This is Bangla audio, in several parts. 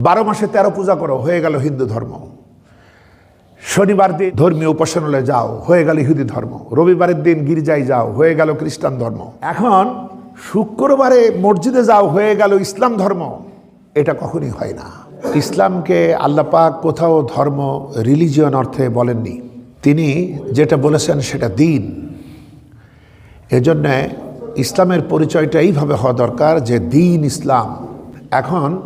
বারো মাসে তেরো পূজা করো, হয়ে গেল হিন্দু ধর্ম। শনিবার দিন ধর্মীয় উপাসনালয়ে যাও, হয়ে গেল ইহুদি ধর্ম। রবিবারের দিন গির্জায় যাও, হয়ে গেল খ্রিস্টান ধর্ম। এখন শুক্রবারে মসজিদে যাও, হয়ে গেল ইসলাম ধর্ম। এটা কখনই হয় না। ইসলামকে আল্লাপাক কোথাও ধর্ম রিলিজিয়ন অর্থে বলেননি। তিনি যেটা বলেছেন সেটা দিন। এজন্যে ইসলামের পরিচয়টা এইভাবে হওয়া দরকার যে দিন ইসলাম। এখন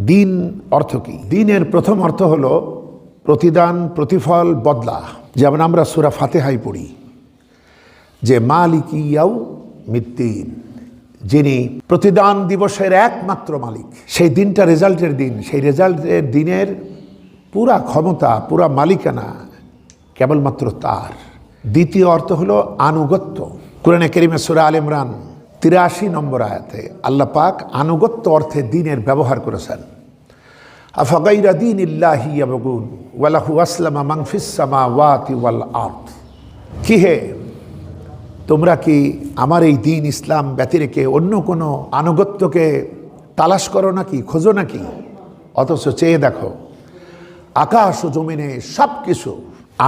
দিন অর্থ কি? দিনের প্রথম অর্থ হলো প্রতিদান, প্রতিফল, বদলা। যেমন আমরা সুরা ফাতেহাই পড়ি, যে মালিক ইয়াও মিদ্দিন, যিনি প্রতিদান দিবসের একমাত্র মালিক। সেই দিনটা রেজাল্টের দিন। সেই রেজাল্টের দিনের পুরা ক্ষমতা, পুরা মালিকানা কেবলমাত্র তার। দ্বিতীয় অর্থ হলো আনুগত্য। কোরআনে কেরিমে সুরা আল ইমরান তিরাশি নম্বর আয়াতে আল্লাহ পাক আনুগত্য অর্থে দিনের ব্যবহার করেছেন। আফাগাইরা দিন ইল্লাহি আবগুন ওয়ালাহু আসলামা মাংফিসামা ওয়াতি ওয়াল আর্থ কি হে, তোমরা কি আমার এই দিন ইসলাম ব্যতি রেখে অন্য কোনো আনুগত্যকে তালাশ করো নাকি, খোঁজো নাকি? অথচ চেয়ে দেখো, আকাশ ও জমিনে সব কিছু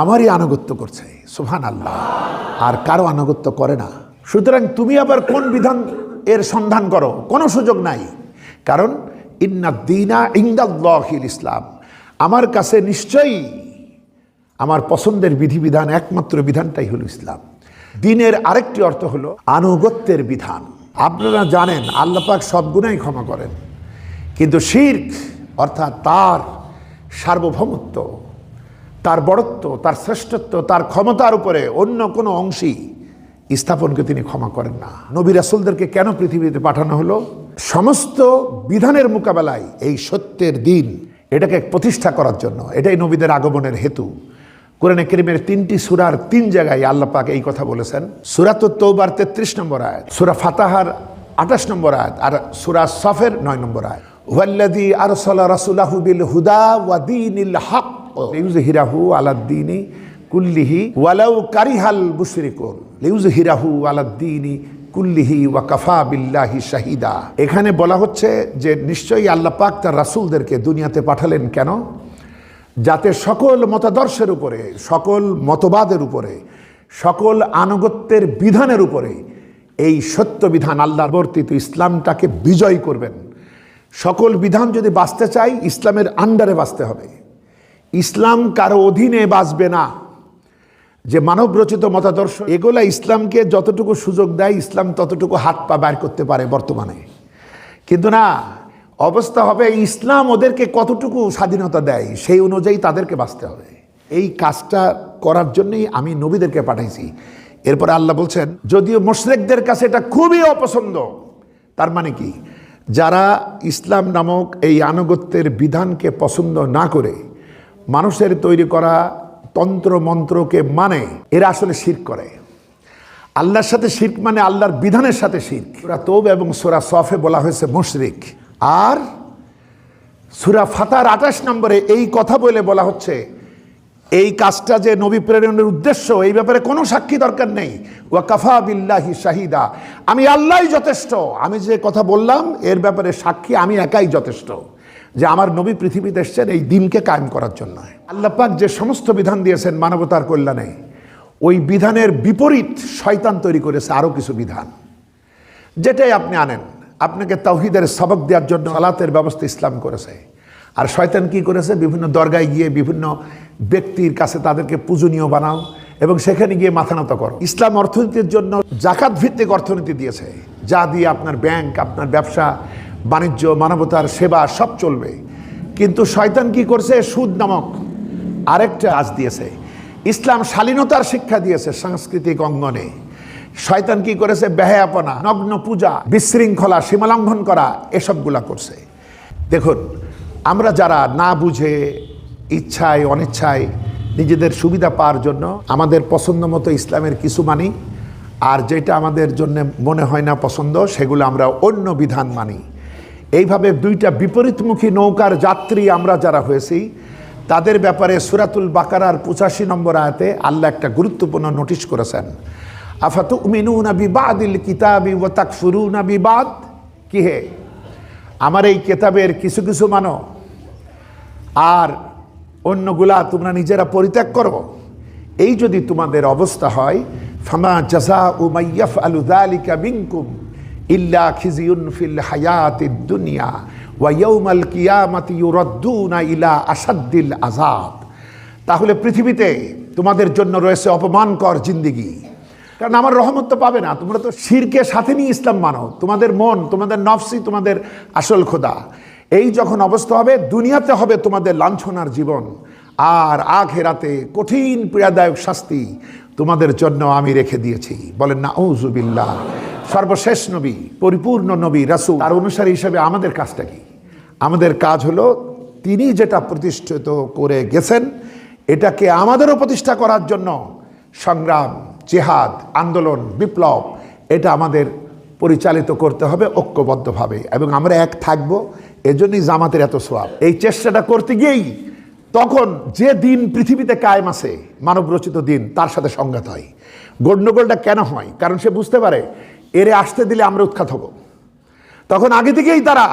আমারই আনুগত্য করছে। সুহান আল্লাহ আর কারও আনুগত্য করে না। সুতরাং তুমি আবার কোন বিধান এর সন্ধান করো? কোনো সুযোগ নাই। কারণ, ইন্না দিনা ইন্দাল্লাহিল ইসলাম। আমার কাছে নিশ্চয়ই আমার পছন্দের বিধিবিধান, একমাত্র বিধানটাই হলো ইসলাম। দিনের আরেকটি অর্থ হলো আনুগত্যের বিধান। আপনারা জানেন আল্লাপাক সব গুণাই ক্ষমা করেন। কিন্তু শির্ক, অর্থাৎ তার সার্বভৌমত্ব, তার বড়ত্ব, তার শ্রেষ্ঠত্ব, তার ক্ষমতার উপরে অন্য কোনো অংশী স্থাপনকে তিনি ক্ষমা করেন না। নবী রাসুলদেরকে কেন পৃথিবীতে পাঠানো হলো? সমস্ত বিধানের মোকাবেলায় এই সত্যের দিন এটাকে প্রতিষ্ঠা করার জন্য। এটাই নবীদের আগমনের হেতু। কোরআনে কেরিমের তিনটি সুরার তিন জায়গায় আল্লাহ পাক এই কথা বলেছেন। সুরাত তৌবার তেত্রিশ নম্বর আয়াত, সুরা ফাতাহার আঠাশ নম্বর আয়াত আর সুরা সফের নয় নম্বর আয়াত। ওয়াল্লাদি আরসালা রাসূলাহু বিল হুদা ওয়া দীনিল হক লিউজহিরাহু আলাদ্দীনি কুল্লিহি ওয়ালাউ কারিহাল মুশরিকুন লিউজহিরাহু আলাদ্দীনি কুল্লিহি ওয়া কাফা বিল্লাহি শাহিদা। এখানে বলা হচ্ছে যে নিশ্চয়ই আল্লাহ পাক তার রাসূলদেরকে দুনিয়াতে পাঠালেন কেন? যাতে সকল মতাদর্শের উপরে, সকল মতবাদের উপরে, সকল আনুগত্যের বিধানের উপরে এই সত্য বিধান আল্লাহর বর্তিত ইসলামটাকে বিজয় করবেন। সকল বিধান যদি বাঁচতে চাই, ইসলামের আন্ডারে বাঁচতে হবে। ইসলাম কারও অধীনে বাঁচবে না। যে মানব রচিত মতাদর্শ, এগুলা ইসলামকে যতটুকু সুযোগ দেয়, ইসলাম ততটুকু হাত পা বের করতে পারে বর্তমানে। কিন্তু না, অবস্থা হবে ইসলাম ওদেরকে কতটুকু স্বাধীনতা দেয়, সেই অনুযায়ী তাদেরকে বাঁচতে হবে। এই কাজটা করার জন্যই আমি নবীদেরকে পাঠাইছি। এরপরে আল্লাহ বলছেন, যদিও মোশরেকদের কাছে এটা খুবই অপছন্দ, তার মানে কি? যারা ইসলাম নামক এই আনুগত্যের বিধানকে পছন্দ না করে, মানুষের তৈরি করা তন্ত্র মন্ত্রকে মানে এরা আসলে শির করে। আল্লাহর সাথে শির্ক মানে আল্লাহর বিধানের সাথে শির্ক। সুরা তোব এবং সুরা সফে বলা হয়েছে মুশরিক। আর সুরা ফাতার আঠাশ নম্বরে এই কথা বলে বলা হচ্ছে, এই কাজটা যে নবী প্রেরণের উদ্দেশ্য, এই ব্যাপারে কোনো সাক্ষী দরকার নেই। ওয়া কাফা বিল্লাহি শাহিদা। আমি আল্লাহই যথেষ্ট। আমি যে কথা বললাম, এর ব্যাপারে সাক্ষী আমি একাই যথেষ্ট। যে আমার নবী পৃথিবীতে এসছেন, এই দিনকে কায়েম করার জন্য। আল্লাহ পাক যে সমস্ত বিধান দিয়েছেন মানবতার কল্যাণে, ওই বিধানের বিপরীত শয়তান তৈরি করেছে আরও কিছু বিধান। যেটাই আপনি আনেন, আপনাকে তাওহিদের সবক দেওয়ার জন্য আলাতের ব্যবস্থা ইসলাম করেছে। আর শয়তান কি করেছে? বিভিন্ন দরগায় গিয়ে বিভিন্ন ব্যক্তির কাছে তাদেরকে পূজনীয় বানাও এবং সেখানে গিয়ে মাথা নত করো। ইসলাম অর্থনীতির জন্য জাকাত ভিত্তিক অর্থনীতি দিয়েছে। যা দিয়ে আপনার ব্যাংক আপনার ব্যবসা বাণিজ্য, মানবতার সেবা সব চলবে। কিন্তু শয়তান কি করছে? সুদ নামক আরেকটা আজ দিয়েছে। ইসলাম শালীনতার শিক্ষা দিয়েছে সাংস্কৃতিক অঙ্গনে। শয়তান কি করেছে? বেহায়াপনা, নগ্ন পূজা, বিশৃঙ্খলা, সীমালঙ্ঘন করা, এসবগুলা করছে। দেখুন, আমরা যারা না বুঝে, ইচ্ছায়, অনিচ্ছায় নিজেদের সুবিধা পাওয়ার জন্য আমাদের পছন্দ মতো ইসলামের কিছু মানি, আর যেটা আমাদের জন্য মনে হয় না পছন্দ, সেগুলো আমরা অন্য বিধান মানি। এইভাবে দুইটা বিপরীতমুখী নৌকার যাত্রী আমরা যারা হয়েছি, তাদের ব্যাপারে সুরাতুল বাকারার পঁচাশি নম্বর আয়াতে আল্লাহ একটা গুরুত্বপূর্ণ নোটিশ করেছেন। আফাতু মিনুনা বিবাদিল কিতাবি ওয়া তাকফুরুনা বিবাদ? কি হে? আমার এই কেতাবের কিছু কিছু মানো। আর অন্যগুলা তোমরা নিজেরা পরিত্যাগ করো। এই যদি তোমাদের অবস্থা হয়, ফামা জাজা উমাইয়াফ আলু দালিকা মিনকুম। ইল্লা খিজিউন ফিল হায়াতিদ দুনিয়া ওয়া ইয়াউমাল কিয়ামাতি ইউরাদ্দুনা ইলা আসাদ্দিল আযাব। তাহলে পৃথিবীতে তোমাদের জন্য রয়েছে অপমানকর জিন্দিগি। কারণ আমার রহমত তো পাবে না, তোমরা তো শিরকে সাথে নিয়ে ইসলাম মানো। তোমাদের মন, তোমাদের নফসি, তোমাদের আসল খোদা। এই যখন অবস্থা হবে, দুনিয়াতে হবে তোমাদের লাঞ্ছনার জীবন। আর আখেরাতে কঠিন পীড়াদায়ক শাস্তি তোমাদের জন্য আমি রেখে দিয়েছি। বলেন না ঔজুবিল্লাহ সর্বশেষ নবী, পরিপূর্ণ নবী, রাসূল। তার অনুসারী হিসেবে আমাদের কাজটা কি? আমাদের কাজ হলো, তিনি যেটা প্রতিষ্ঠিত করে গেছেন, এটাকে আমাদেরও প্রতিষ্ঠা করার জন্য সংগ্রাম, জেহাদ, আন্দোলন, বিপ্লব, এটা আমাদের পরিচালিত করতে হবে ঐক্যবদ্ধভাবে। এবং আমরা এক থাকব, এজন্যই জামাতের এত সোয়াব। এই চেষ্টাটা করতে গিয়েই তখন যে দিন পৃথিবীতে কায়েম আছে, মানবরচিত দিন, তার সাথে সংঘাত হয়। গণ্ডগোলটা কেন হয়? কারণ সে বুঝতে পারে এরে আসতে দিলে আমরা উৎখাত হব। তখন আগে থেকেই তারা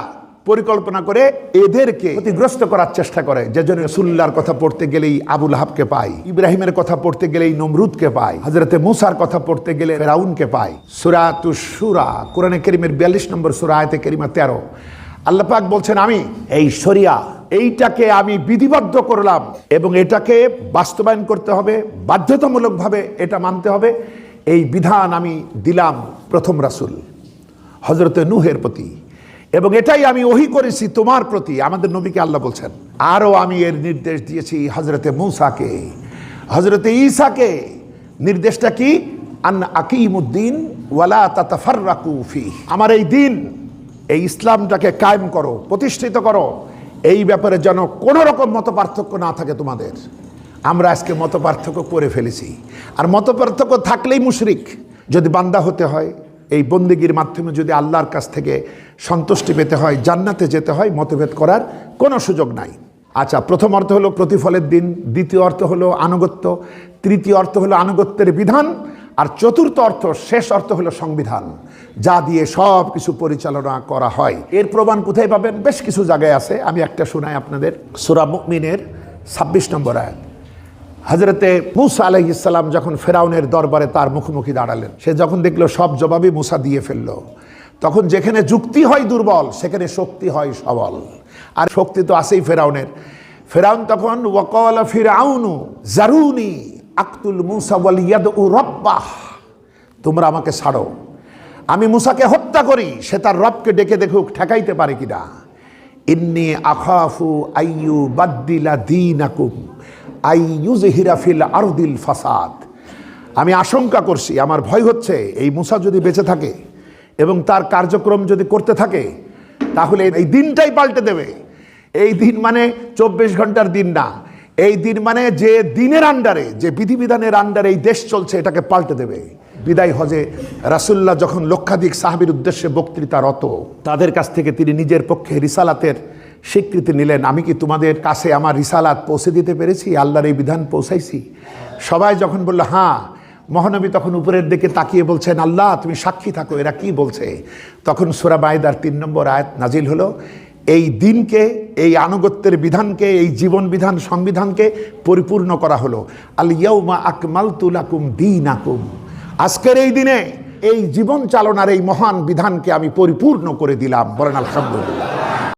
পরিকল্পনা করে এদেরকে ক্ষতিগ্রস্ত করার চেষ্টা করে, যে জন্য সুল্লার কথা পড়তে গেলেই আবুল হাবকে পাই ইব্রাহিমের কথা পড়তে গেলেই নমরুদকে পাই হজরতে মুসার কথা পড়তে গেলে ফেরাউনকে পাই সুরা তু সুরা কোরআনে কেরিমের বিয়াল্লিশ নম্বর সুরা, আয়তে কেরিমা তেরো। আল্লাহ পাক বলছেন, আমি এই শরিয়া, এইটাকে আমি বিধিবদ্ধ করলাম এবং এটাকে বাস্তবায়ন করতে হবে, বাধ্যতামূলকভাবে এটা মানতে হবে। এই বিধান আমি দিলাম প্রথম রাসূল হজরতে নুহের প্রতি। এবং এটাই আমি ওহি করেছি তোমার প্রতি, আমাদের নবীকে আল্লাহ বলছেন। আরও আমি এর নির্দেশ দিয়েছি হজরতে মূসাকে। হজরতে ঈসাকে। নির্দেশটা কি? আন আকিমুদ্দিন ওয়ালা তাতাফাররাকু ফি আমার এই দিন, এই ইসলামটাকে কায়েম করো, প্রতিষ্ঠিত করো। এই ব্যাপারে যেন কোনো রকম মত পার্থক্য না থাকে তোমাদের। আমরা আজকে মত পার্থক্য করে ফেলেছি। আর মত পার্থক্য থাকলেই মুশরিক। যদি বান্দা হতে হয়, এই বন্দিগির মাধ্যমে যদি আল্লাহর কাছ থেকে সন্তুষ্টি পেতে হয়, জান্নাতে যেতে হয়, মতভেদ করার কোনো সুযোগ নাই। আচ্ছা প্রথম অর্থ হলো প্রতিফলের দিন, দ্বিতীয় অর্থ হলো আনুগত্য, তৃতীয় অর্থ হলো আনুগত্যের বিধান, আর চতুর্থ অর্থ, শেষ অর্থ হলো সংবিধান, যা দিয়ে সব কিছু পরিচালনা করা হয়। এর প্রমাণ কোথায় পাবেন? বেশ কিছু জায়গায় আছে। আমি একটা শোনাই আপনাদের। সুরা মুকমিনের ছাব্বিশ নম্বর আয়াত। হজরতে মুসা আলহ ইসলাম যখন ফেরাউনের দরবারে তার মুখোমুখি দাঁড়ালেন, সে যখন দেখল সব জবাবই মুসা দিয়ে ফেলল, তখন যেখানে যুক্তি হয় দুর্বল, সেখানে শক্তি হয় সবল। আর শক্তি তো আছেই ফেরাউনের। ফেরাউন তখন, ওয়াকল ফিরাউনু জারুনি আক্তুল মুসা ওয়াল ইয়াদ উ রব্বাহ। তোমরা আমাকে ছাড়ো। আমি মুসাকে হত্যা করি, সে তার রবকে ডেকে দেখুক, ঠেকাইতে পারে কিনা? ইন্নি আখাফু আইয়ু বাদ্দিলা দিনাকুম আইয়ুজহিরা ফিল আরদিল ফাসাদ। আমি আশঙ্কা করছি, আমার ভয় হচ্ছে এই মুসা যদি বেঁচে থাকে এবং তার কার্যক্রম যদি করতে থাকে, তাহলে এই দিনটাই পাল্টে দেবে। এই দিন মানে চব্বিশ ঘণ্টার দিন না, এই দিন মানে যে দিনের আন্ডারে যে বিধিবিধানের আন্ডারে এই দেশ চলছে, এটাকে পাল্টে দেবে। বিদায় হজে রাসুল্লাহ যখন লক্ষাধিক সাহাবির উদ্দেশ্যে বক্তৃতারত তাদের কাছ থেকে তিনি নিজের পক্ষে রিসালাতের স্বীকৃতি নিলেন। আমি কি তোমাদের কাছে আমার রিসালাত পৌঁছে দিতে পেরেছি? আল্লাহর এই বিধান পৌঁছাইছি? সবাই যখন বলল হ্যাঁ। মহানবী তখন উপরের দিকে তাকিয়ে বলছেন, আল্লাহ, তুমি সাক্ষী থাকো। এরা কি বলছে? তখন সুরা বায়দার তিন নম্বর আয়াত নাজিল হলো, এই দিনকে, এই আনুগত্যের বিধানকে, এই জীবন বিধান, সংবিধানকে পরিপূর্ণ করা হলো। আল ইয়াউমা আকমাল তুলাকুম দিন আকুম আজকের এই দিনে এই জীবন চালনার এই মহান বিধানকে আমি পরিপূর্ণ করে দিলাম। বলেন আলহামদুলিল্লাহ।